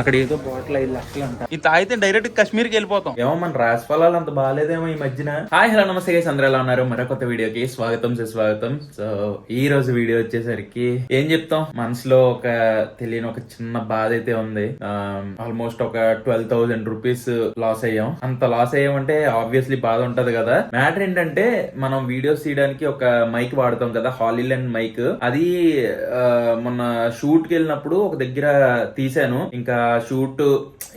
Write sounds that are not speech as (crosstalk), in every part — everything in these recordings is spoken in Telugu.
అక్కడ ఏదో బాటిల్ ఐదు లక్షలు అంట ఇది తాగితే డైరెక్ట్ కాశ్మీర్కి వెళ్ళిపోతాం. ఏమో మన రాసి ఫలాలు అంత బాగాలేదేమో ఈ మధ్యన. హాయ్ హలో నమస్తే గైస్ అందరూ ఎలా ఉన్నారు? మరో కొత్త వీడియోకి స్వాగతం సుస్వాగతం. సో ఈ రోజు వీడియో వచ్చేసరికి ఏం చెప్తాం? మనసులో ఒక తెలియని ఒక చిన్న బాధ అయితే ఉంది. ఆల్మోస్ట్ ఒక ట్వెల్వ్ థౌసండ్ రూపీస్ లాస్ అయ్యాం. అంత లాస్ అయ్యామంటే ఆబ్వియస్లీ బాధ ఉంటది కదా. మ్యాటర్ ఏంటంటే మనం వీడియోస్ తీయడానికి ఒక మైక్ వాడతాం కదా హాలీలాండ్ మైక్ అది మొన్న షూట్కి వెళ్ళినప్పుడు ఒక దగ్గర తీసాను ఇంకా షూట్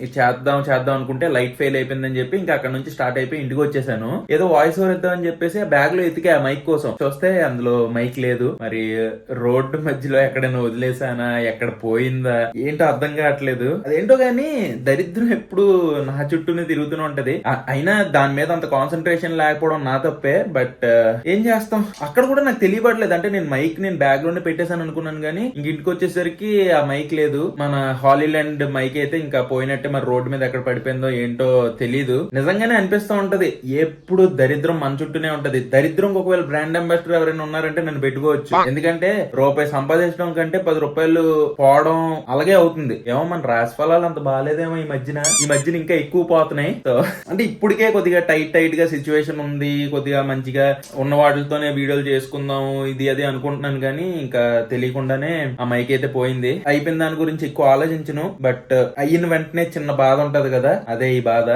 చేద్దాం చేద్దాం అనుకుంటే లైట్ ఫెయిల్ అయిపోయిందని చెప్పి ఇంకా అక్కడ నుంచి స్టార్ట్ అయిపోయి ఇంటికి వచ్చేసాను. ఏదో వాయిస్ ఓవర్ ఇద్దాం అని చెప్పేసి బ్యాగ్లో ఎతికా మైక్ కోసం. చూస్తే అందులో మైక్ లేదు. మరి రోడ్డు మధ్యలో ఎక్కడైనా వదిలేసానా? ఎక్కడ పోయిందా? ఏంటో అర్థం కావట్లేదు. అదేంటో గానీ దరిద్రం ఎప్పుడు నా చుట్టూనే తిరుగుతూనే ఉంటది. అయినా దాని మీద అంత కాన్సన్ట్రేషన్ లేకపోవడం నా తప్పే. బట్ ఏం చేస్తాం? అక్కడ కూడా నాకు తెలియబడలేదు. అంటే నేను మైక్ నేను బ్యాగ్లోనే పెట్టేశాను అనుకున్నాను కానీ ఇంక ఇంటికి వచ్చేసరికి ఆ మైక్ లేదు. మన హాలీలాండ్ మైక్ అయితే ఇంకా పోయినట్టే మరి రోడ్డు మీద ఎక్కడ పడిపోయిందో ఏంటో తెలీదు. నిజంగానే అనిపిస్తూ ఉంటది. ఎప్పుడు దరిద్రం మన చుట్టూనే ఉంటది. దరిద్రం ఒకవేళ బ్రాండ్ అంబాసిడర్ ఎవరైనా ఉన్నారంటే నేను పెట్టుకోవచ్చు. ఎందుకంటే రూపాయి సంపాదించడం కంటే పది రూపాయలు పోవడం అలాగే అవుతుంది. ఏమో మన రాశి ఫలాలు అంత బాగాలేదేమో ఈ మధ్యన. ఈ మధ్యన ఇంకా ఎక్కువ పోతున్నాయి. సో అంటే ఇప్పటికే కొద్దిగా టైట్ టైట్గా సిచ్యువేషన్ ఉంది. కొద్దిగా మంచిగా ఉన్న వాటితోనే వీడియోలు చేసుకుందాం ఇది అది అనుకుంటున్నాను కానీ ఇంకా తెలియకుండానే ఆ మైక్ అయితే పోయింది. అయిపోయిన దాని గురించి ఎక్కువ ఆలోచించను. బట్ అయిన వెంటనే చిన్న బాధ ఉంటది కదా అదే ఈ బాధ.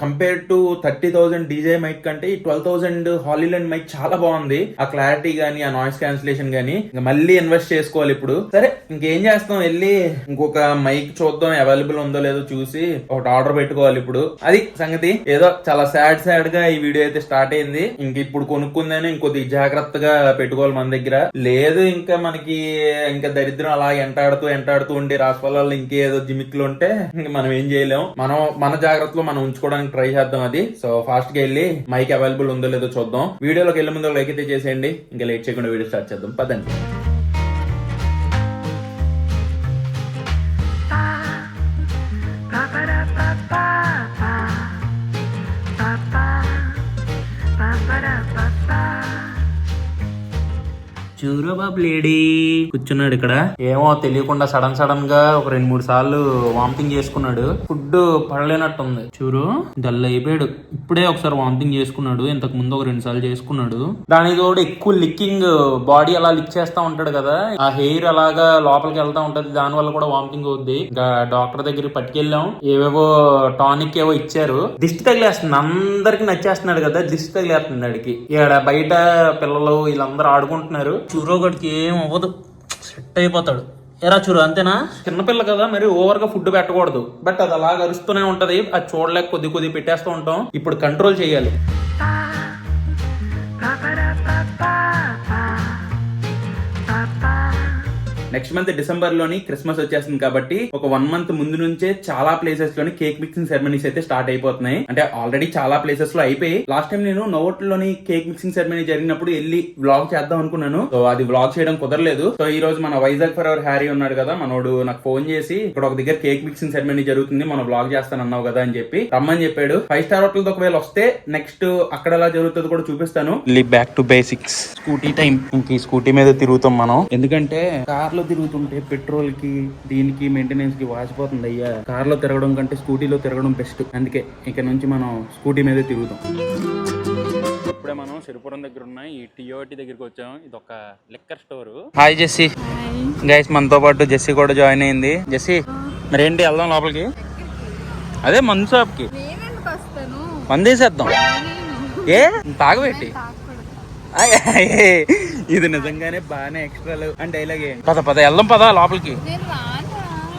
Compare to thirty thousand DJ mic కంటే ఈ ట్వెల్వ్ థౌసండ్ హాలీలాండ్ మైక్ చాలా బాగుంది. ఆ క్లారిటీ గానీ ఆ నాయిస్ క్యాన్సిలేషన్ గానీ ఇంకా మళ్ళీ ఇన్వెస్ట్ చేసుకోవాలి ఇప్పుడు. సరే ఇంకేం చేస్తాం? వెళ్ళి ఇంకొక మైక్ చూద్దాం అవైలబుల్ ఉందో లేదో చూసి ఒకటి ఆర్డర్ పెట్టుకోవాలి ఇప్పుడు. అది సంగతి. ఏదో చాలా సాడ్ సాడ్గా ఈ వీడియో అయితే స్టార్ట్ అయింది. ఇంక ఇప్పుడు కొనుక్కుందని ఇంకొద్ది జాగ్రత్తగా పెట్టుకోవాలి మన దగ్గర. లేదు ఇంకా మనకి ఇంకా దరిద్రం అలా ఎంటాడుతూ ఎంటాడుతూ ఉండి రాసుకోవాలి ఇంకేదో ఇంట్లో ఉంటే మనం ఏం చేయలేం. మనం మన జాగ్రత్తలో మనం ఉంచుకోవడానికి ట్రై చేద్దాం అది. సో ఫాస్ట్గా వెళ్ళి మైక్ అవైలబుల్ ఉందో లేదో చూద్దాం. వీడియోలోకి వెళ్ళే ముందు లైక్ అయితే చేసేయండి. ఇంకా లేట్ చేయకుండా వీడియో స్టార్ట్ చేద్దాం. పదండి. చూరా బాబు లేడీ. కూర్చున్నాడు ఇక్కడ. ఏమో తెలియకుండా సడన్ సడన్గా ఒక రెండు మూడు సార్లు వామిటింగ్ చేసుకున్నాడు. ఫుడ్ పడలేనట్టుంది. చూరు డల్ అయిపోయాడు. ఇప్పుడే ఒకసారి వామిటింగ్ చేసుకున్నాడు. ఇంతకు ముందు ఒక రెండు సార్లు చేసుకున్నాడు. దానికి తోడు ఎక్కువ లిక్కింగ్ బాడీ అలా లిక్ చేస్తా ఉంటాడు కదా. ఆ హెయిర్ అలాగా లోపలికి వెళ్తా ఉంటది. దాని వల్ల కూడా వామిటింగ్ అవుద్ది. ఇంకా డాక్టర్ దగ్గర పట్టుకెళ్ళాం. ఏవేవో టానిక్ ఏవో ఇచ్చారు. దిష్టి తగిలేస్తుంది. అందరికి నచ్చేస్తున్నాడు కదా. దిష్టి తగిలేస్తుంది అడికి ఇక్కడ బయట పిల్లలు వీళ్ళందరూ ఆడుకుంటున్నారు. చురోగడికి ఏం అవ్వదు. సెట్ అయిపోతాడు. ఎరా చూరు అంతేనా? చిన్నపిల్ల కదా మరి ఓవర్గా ఫుడ్ పెట్టకూడదు. బట్ అది అలాగ అరుస్తూనే ఉంటది. అది చూడలేక కొద్ది కొద్ది పెట్టేస్తూ ఉంటాం. ఇప్పుడు కంట్రోల్ చేయాలి. నెక్స్ట్ మంత్ డిసెంబర్లోని క్రిస్మస్ వచ్చేస్తుంది కాబట్టి ఒక వన్ మంత్ ముందు నుంచే చాలా ప్లేసెస్లోని కేక్ మిక్సింగ్ సెరమనీస్ అయితే స్టార్ట్ అయిపోతున్నాయి. అంటే ఆల్రెడీ చాలా ప్లేసెస్లో అయిపోయి లాస్ట్ టైం నేను నోవోట్లోని కేక్ మిక్సింగ్ సెరమనీ జరిగినప్పుడు వెళ్ళి వ్లాగ్ చేద్దాం అనుకున్నాను. సో అది వ్లాగ్ చేయడం కుదరలేదు. సో ఈ రోజు మన వైజాగ్ ఫర్ అవర్ హ్యారీ ఉన్నాడు కదా మనోడు నాకు ఫోన్ చేసి ఇక్కడ ఒక దగ్గర కేక్ మిక్సింగ్ సెరమనీ జరుగుతుంది మనం వ్లాగ్ చేస్తానన్నావు కదా అని చెప్పి రమ్మని చెప్పాడు. ఫైవ్ స్టార్ హోటల్ ఒకవేళ వస్తే నెక్స్ట్ అక్కడ ఎలా జరుగుతుందో కూడా చూపిస్తాను. Back to basics scooty time ఇంక స్కూటీ మీద తిరుగుతాం మనం. ఎందుకంటే కార్లో తిరుగుతుంటే పెట్రోల్కి దీనికి మెయింటెనెన్స్కి వాసిపోతుంది అయ్యా కార్లో తిరగడం కంటే స్కూటీలో తిరగడం బెస్ట్ అందుకే ఇక నుంచి మనం స్కూటీ మీదే తిరుగుతాం. ఇప్పుడే మనం సిరిపురం దగ్గర ఉన్న ఈ టియోటి దగ్గరికి వచ్చాం. ఇది ఒక liquor store. Hi Jessie guys మనతో పాటు జెస్సీ కూడా జాయిన్ అయింది. జెస్సీ మరి ఏంటి వెళ్దాం లోపలికి. అదే మందు షాప్కి నేనెందుకు వస్తాను? మందు వేసేద్దాం ఏ? తాగబెట్టి. ఇది నిజంగానే బాగానే ఎక్స్ట్రాలు అంటే డైలాగ్ పద పద వెళ్దాం పద లోపలికి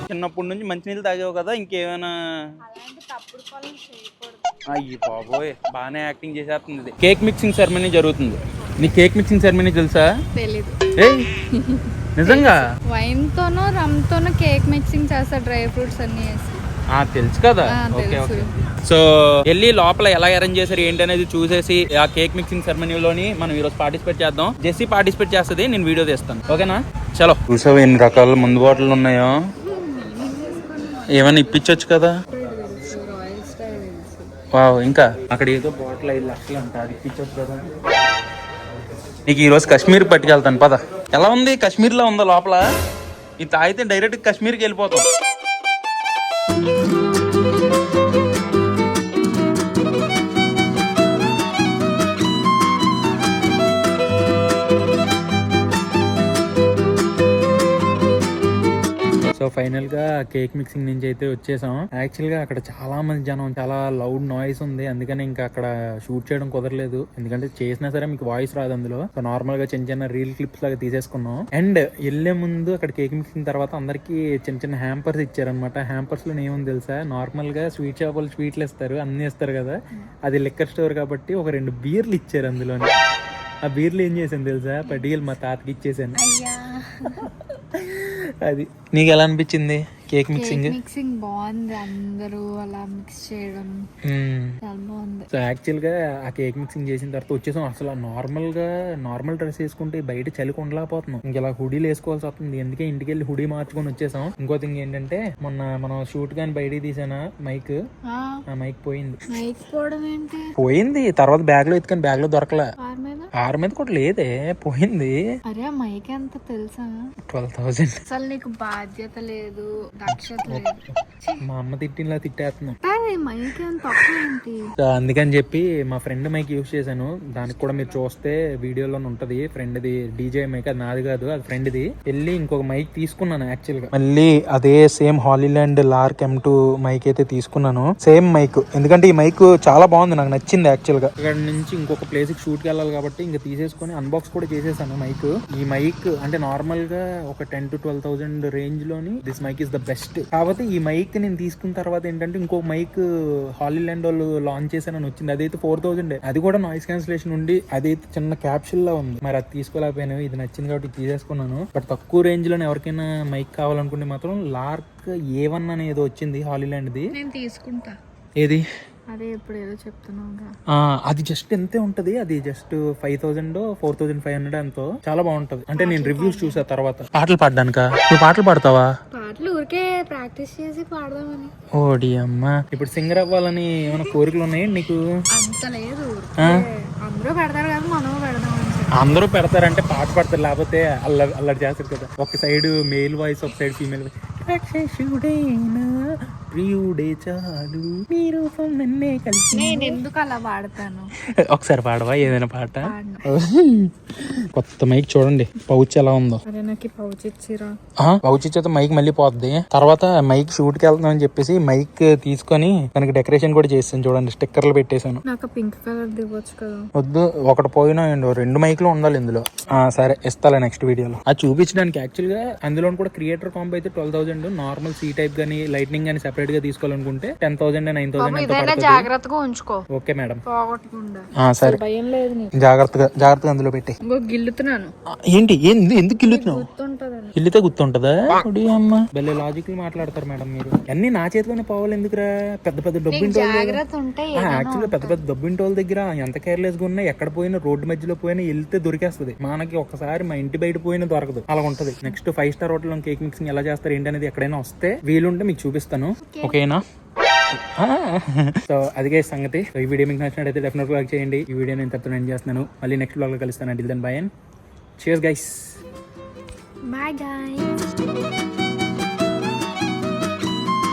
చిన్నప్పటి నుంచి మంచినీళ్ళు తాగావు కదా ఇంకేమైనా అయ్యి బాబోయ్ బాగానే యాక్టింగ్ చేసేస్తుంది ఇది కేక్ మిక్సింగ్ సెరమనీ జరుగుతుంది నీ కేక్ మిక్సింగ్ సెరమనీ తెలుసా తెలీదు నిజంగా వైన్ తోనో రమ్ తోనో కేక్ మిక్సింగ్ చేస్తా డ్రై ఫ్రూట్స్ అన్ని వేసి తెలుసు కదా. ఓకే. ఓకే. సో వెళ్ళి లోపల ఎలా అరేంజ్ చేశారు ఏంటి అనేది చూసేసి ఆ కేక్ మిక్సింగ్ సెరమనీలోని మనం ఈరోజు పార్టిసిపేట్ చేద్దాం. జెస్సీ పార్టిసిపేట్ చేస్తుంది నేను వీడియో తీస్తాను. ఓకేనా? చలో. చూసావు ఎన్ని రకాల ముందు బాటిల్ ఉన్నాయో? ఏమైనా ఇప్పించవచ్చు కదా? వావ్ ఇంకా? అక్కడ ఏదో బాటిల్ ఐదు లక్షలు అంట అది ఇప్పించవచ్చు కదా. నీకు ఈరోజు కాశ్మీర్ పట్టుకెళ్తాను పద. ఎలా ఉంది? కాశ్మీర్లో ఉందా లోపల? ఇది తాగితే డైరెక్ట్ కాశ్మీర్కి వెళ్ళిపోతాం. ఫైనల్గా కేక్ మిక్సింగ్ నుంచి అయితే వచ్చేసాం యాక్చువల్గా అక్కడ చాలా మంది జనం చాలా లౌడ్ నాయిస్ ఉంది. అందుకని ఇంకా అక్కడ షూట్ చేయడం కుదరలేదు. ఎందుకంటే చేసినా సరే మీకు వాయిస్ రాదు అందులో. సో నార్మల్గా చిన్న చిన్న రీల్ క్లిప్స్ లాగా తీసేసుకున్నాం. అండ్ వెళ్ళే ముందు అక్కడ కేక్ మిక్సింగ్ తర్వాత అందరికి చిన్న చిన్న హ్యాంపర్స్ ఇచ్చారనమాట హ్యాంపర్స్లో ఏముంది తెలుసా? నార్మల్గా స్వీట్ షాప్ వాళ్ళు స్వీట్లు ఇస్తారు. అన్ని ఇస్తారు కదా. అది లిక్కర్ స్టోర్ కాబట్టి ఒక రెండు బీర్లు ఇచ్చారు అందులోని. ఆ బీర్లు ఏం చేశాను తెలుసా? పట్టికలు మా తాతకి ఇచ్చేసాను. (laughs) అది. నీకు ఎలా అనిపించింది కేక్ మిక్సింగ్ మిక్సింగ్ బాగుంది అందరూ అలా మిక్స్ చేయడం. చాలా బాగుంది. సో యాక్చువల్గా ఆ కేక్ మిక్సింగ్ చేసిన తర్వాత వచ్చేసాం. అసలు నార్మల్గా నార్మల్ డ్రెస్ వేసుకుంటే బయట చలికి ఉండలేకపోతున్నాం ఇంక ఇలా హుడీలు వేసుకోవాల్సి వస్తుంది. అందుకే ఇంటికి వెళ్ళి హుడీ మార్చుకొని వచ్చేసాం. ఇంకో థింగ్ ఏంటంటే మొన్న మనం షూట్ గాని బయటికి తీసానా మైక్ ఆ, మైక్ పోయింది. మైక్ పోయింది. తర్వాత బ్యాగ్లో ఎత్తుకొని బ్యాగ్లో దొరకలే. ఆరు మీద కూడా లేదే పోయింది. అరే మైక్ ఎంత తెలుసా? Twelve thousand. అసలు నీకు బాధ్యత లేదు దక్షత లేదు. మా అమ్మ తిట్టినలా తిట్టేస్తున్నాం. అరే మైక్ ఎంత తక్కువ ఏంటి? సో అందుకని చెప్పి మా ఫ్రెండ్ మైక్ యూస్ చేశాను. దానికి కూడా మీరు చూస్తే వీడియోలో ఉంటది. ఫ్రెండ్ది డీజే మైక్ అది నాది కాదు అది ఫ్రెండ్ది. వెళ్ళి ఇంకొక మైక్ తీసుకున్నాను యాక్చువల్గా. మళ్ళీ అదే same Hollyland Lark M two mic అయితే తీసుకున్నాను. సేమ్ మైక్ ఎందుకంటే ఈ మైక్ చాలా బాగుంది నాకు నచ్చింది యాక్చువల్గా. ఇక్కడ నుంచి ఇంకొక ప్లేస్కి షూట్కి వెళ్ళాలి కాబట్టి ఇంకా తీసేసుకొని అన్బాక్స్ కూడా చేసేసాను మైక్ ఈ మైక్ అంటే నార్మల్గా ఒక ten to twelve thousand రేంజ్లోని this mic is the best కాకపోతే ఈ మైక్ నేను తీసుకున్న తర్వాత ఏంటంటే ఇంకో మైక్ హాలీలాండ్ వాళ్ళు లాంచ్ చేశానని వచ్చింది. అదైతే ఫోర్ థౌసండ్ అది కూడా నాయిస్ క్యాన్సిలేషన్ ఉండి అదైతే చిన్న క్యాప్షుల్ లా ఉంది. మరి అది తీసుకోలేకపోయాను. ఇది నచ్చింది కాబట్టి తీసేసుకున్నాను. బట్ తక్కువ రేంజ్లోనే ఎవరికైనా మైక్ కావాలనుకుంటే మాత్రం లార్క్ ఏ వన్ అనేది వచ్చింది హాలీలాండ్ది నేను తీసుకుంటా. ఏది? అదే ఇప్పుడు ఏదో అది జస్ట్ ఎంతే ఉంటది? అది just five thousand four thousand five hundred ఎంతో. చాలా బాగుంటది. అంటే నేను రివ్యూస్ చూసా తర్వాత. పాటలు పాడడానిక? నువ్వు పాటలు పాడతావా? పాటలు ఊరికే ప్రాక్టీస్ చేసి పాడదామని. ఓడి అమ్మ. ఇప్పుడు సింగర్ అవ్వాలని ఏమైనా కోరికలు ఉన్నాయి నీకు? అంత లేదు? అందరూ పెడతారు కదా మనం చెప్పి. అందరూ పెడతారంటే పాట పాడతారు లేకపోతే అల్లరి అల్లరి చేస్తారు కదా. ఒక సైడ్ మేల్ వాయిస్ ఒక సైడ్ ఫీమేల్ ప్రియుడే చాలు. మీ రూపం నన్నే కలిసి నేను ఎందుకు అలా పాడతాను ఒకసారి పాడవా ఏదైనా పాట? కొత్త మైక్ చూడండి పౌచ్ ఎలా ఉందో. నాకు పౌచ్ ఇచ్చిరా. పౌచ్ ఇచ్చేత మైక్ మళ్ళీ పోద్ది. తర్వాత మైక్ షూట్కి వెళ్తున్నాం అని చెప్పేసి మైక్ తీసుకొని దానికి డెకరేషన్ కూడా చేసాను చూడండి స్టిక్కర్లు పెట్టేశాను. నాకు పింక్ కలర్ కదా. వద్దు ఒకటి పోయినా రెండు మైక్లు ఉండాలి ఇందులో. ఆ సరే ఇస్తాలే నెక్స్ట్ వీడియోలో. అది చూపించడానికి యాక్చువల్గా అందులో కూడా క్రియేటర్ కాంబో అయితే twelve thousand normal C type గానీ లైట్నింగ్ గానీ సెపరేట్గా తీసుకోవాలనుకుంటే టెన్ థౌసండ్ నైన్ థౌసండ్ ఇదైనా జాగ్రత్తగా ఉంచుకో. Okay madam. సరే. భయం లేదు జాగ్రత్తగా జాగ్రత్తగా అందులో పెట్టి. ఇంకో గిల్లుతున్నాను. ఏంటి? ఏంది ఎందుకు గిల్లుతున్నావు? ఇల్లితే గుర్తుంటదా? అమ్మ. భలే లాజిక్ మాట్లాడతారు మేడం మీరు. అన్ని నా చేతిలోనే పోవాలి ఎందుకురా? పెద్ద పెద్ద డబ్బింటి యాక్చువల్గా పెద్ద పెద్ద డబ్బింటి వాళ్ళ దగ్గర ఎంత కేర్లెస్గా ఉన్నా ఎక్కడ పోయినా రోడ్డు మధ్యలో పోయినా వెళ్తే దొరికేస్తుంది. మనకి ఒకసారి మా ఇంటి బయట పోయినా దొరకదు. అలా ఉంటది next five star hotel cake mixing ఎలా చేస్తారు ఏంటి అనేది ఎక్కడైనా వస్తే వీలుంటే మీకు చూపిస్తాను. ఓకేనా? సో అదిగే సంగతి. సో ఈ వీడియో మీకు నచ్చినట్టయితే డెఫినెట్ లైక్ చేయండి. ఈ వీడియో నేను తప్ప నేను చేస్తున్నాను. మళ్ళీ నెక్స్ట్ బ్లాగ్లో కలుస్తాను. అండి దెన్ బై అండ్ చేస్ గైస్ బాయ్ గాయ్